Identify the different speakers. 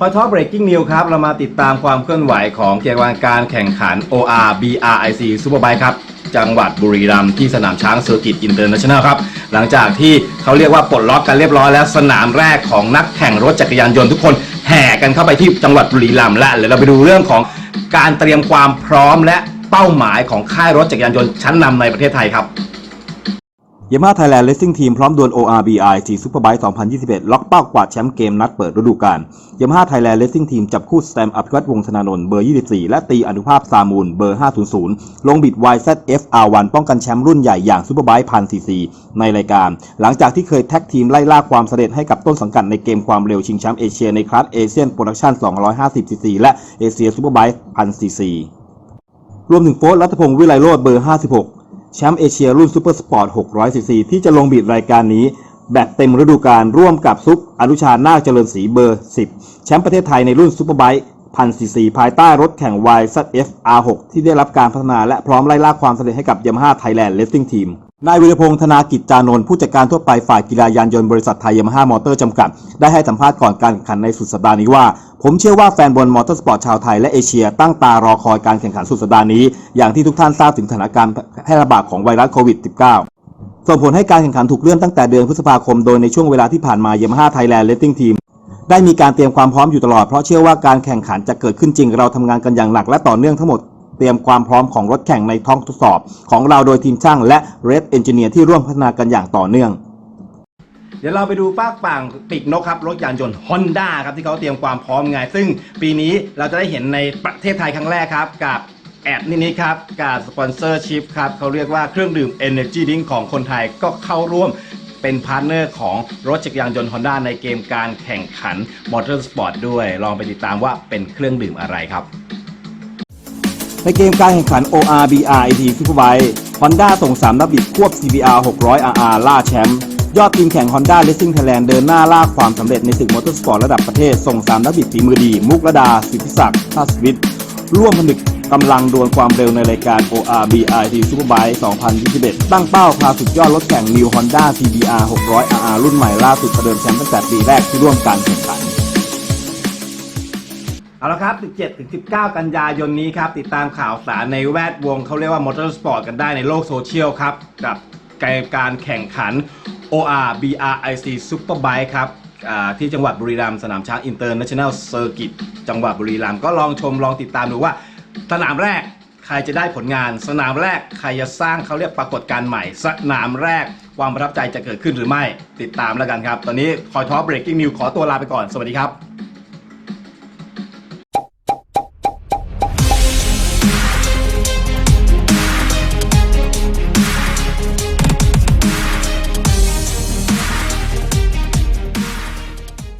Speaker 1: คอยท็อปเบรกกิ้งนิวครับ เรามาติดตามความเคลื่อนไหวของเกี่ยวกับการแข่งขัน OR BRIC Superbike ครับ จังหวัดบุรีรัมย์ที่สนามช้างเซอร์กิตอินเตอร์เนชั่นแนลครับ หลังจากที่เขาเรียกว่าปลดล็อกกันเรียบร้อยแล้วสนามแรกของนักแข่งรถจักรยานยนต์ทุกคนแห่กันเข้าไปที่จังหวัดบุรีรัมย์และเดี๋ยวเราไปดูเรื่องของการเตรียมความพร้อมและเป้าหมายของค่ายรถจักรยานยนต์ชั้นนำในประเทศไทยครับ
Speaker 2: ยามาไทยแลนด์เลสซิ่งทีมพร้อมดวล ORBI 4 Superbike 2021 ล็อกเป้ากวาดแชมป์เกมนัดเปิดฤดูกาลยามาไทยแลนด์เลสซิ่งทีมจับคู่สแตมอภิวัตวงศ์ธนานนท์เบอร์ 24 และตีอนุภาพซามูล เบอร์ 500 ลงบิด YZF R1 ป้องกันแชมป์รุ่นใหญ่อย่าง Superbike 1000 cc ในรายการ หลังจากที่เคยแท็กทีมไล่ล่าความสำเร็จให้กับต้นสังกัดในเกมความเร็วชิงแชมป์เอเชียในคลาสเอเชียนโปรดักชั่น250 cc และเอเชีย Superbike 1000 cc รวมถึงโฟร์รัตพงศ์วิไลโรดเบอร์ 56 แชมป์เอเชียรุ่นซูเปอร์สปอร์ต 600 ซีซีที่จะลงบีดรายการนี้ แบบเต็มฤดูกาลร่วมกับซุปอนุชานาคเจริญศรีเบอร์ 10 แชมป์ประเทศไทยในรุ่นซูเปอร์ไบค์พันซีซีภายใต้รถแข่ง YZF R6 ที่ได้รับการพัฒนาและพร้อมไล่ล่าความสำเร็จให้กับ Yamaha Thailand Racing Team น นายวิรพงษ์ธนากิจจานนท์ผู้จัดการทั่วไปฝ่ายกีฬายานยนต์บริษัทไทยยามาฮ่ามอเตอร์จำกัด ได้ให้สัมภาษณ์ก่อนการแข่งขันในสุดสัปดาห์นี้ว่า ผมเชื่อว่าแฟนบอลมอเตอร์สปอร์ตชาวไทยและเอเชียตั้งตารอคอยการแข่งขันสุดสัปดาห์นี้ อย่างที่ทุกท่านทราบถึงสถานการณ์แพร่ระบาดของไวรัสโควิด -19 ส่งผลให้การแข่งขันถูกเลื่อนตั้งแต่เดือนพฤษภาคมโดยในช่วงเวลาที่ผ่านมายามาฮ่าไทยแลนด์เลสติ้งทีมได้มีการเตรียมความพร้อมอยู่ตลอดเพราะเชื่อว่าการแข่งขันจะเกิดขึ้นจริงเราทำงานกันอย่างหนักและต่อเนื่องทั้งหมด เตรียมความพร้อมของรถแข่งในท้องทดสอบ ของเราโดยทีมช่างและ Red Engineer ที่ร่วมพัฒนากันอย่างต่อเนื่อง
Speaker 1: เดี๋ยวเราไปดูฝากฝั่งปีกนกครับรถยานยนต์ Honda ครับที่เขาเตรียมความพร้อมไง ซึ่งปีนี้เราจะได้เห็นในประเทศไทยครั้งแรกครับ กับแอดนี่นี่ครับกับสปอนเซอร์ชิพครับเขาเรียกว่าเครื่องดื่ม Energy Drink ของคนไทยก็เข้าร่วมเป็นพาร์ทเนอร์ของรถจักรยานยนต์ Honda ในเกมการแข่งขัน Motorsport ด้วย ลองไปติดตามว่าเป็นเครื่องดื่มอะไรครับ
Speaker 2: ในเกมการแข่งขัน ORBR IT Superbike Honda ส่ง 3 นักบิดควบ CBR 600 RR ล่าแชมป์ยอดทีมแข่ง Honda Racing Thailand เดินหน้าล่าความสำเร็จในศึกมอเตอร์สปอร์ตระดับประเทศ ส่ง 3 นักบิดฝีมือดี มุกระดา สิทธิศักดิ์ทัศวิทย์ ร่วมผนึกกำลังดวลความเร็วในรายการ ORBR IT Superbike 2021 ตั้งเป้าพาสุดยอดรถแข่ง New Honda CBR 600 RR รุ่นใหม่ล่าสุดประเดิมแชมป์ตั้งแต่ปีแรกที่ร่วมการแข่งขัน
Speaker 1: เอาละครับ 17ถึง19 กันยายนนี้ครับ ติดตามข่าวสารในแวดวงเขาเรียกว่ามอเตอร์สปอร์ตกันได้ในโลกโซเชียลครับ กับการแข่งขัน OR BRIC Superbike ครับที่จังหวัดบุรีรัมย์สนามช้างอินเตอร์เนชั่นแนลเซอร์กิตจังหวัดบุรีรัมย์ก็ลองชมลองติดตามดูว่า สนามแรกใครจะได้ผลงาน สนามแรกใครจะสร้างเขาเรียกปรากฏการณ์ใหม่ สนามแรกความประทับใจจะเกิดขึ้นหรือไม่ติดตามแล้วกันครับ ตอนนี้คอยท็อปเบรกกิ้งนิวขอตัวลาไปก่อน สวัสดีครับ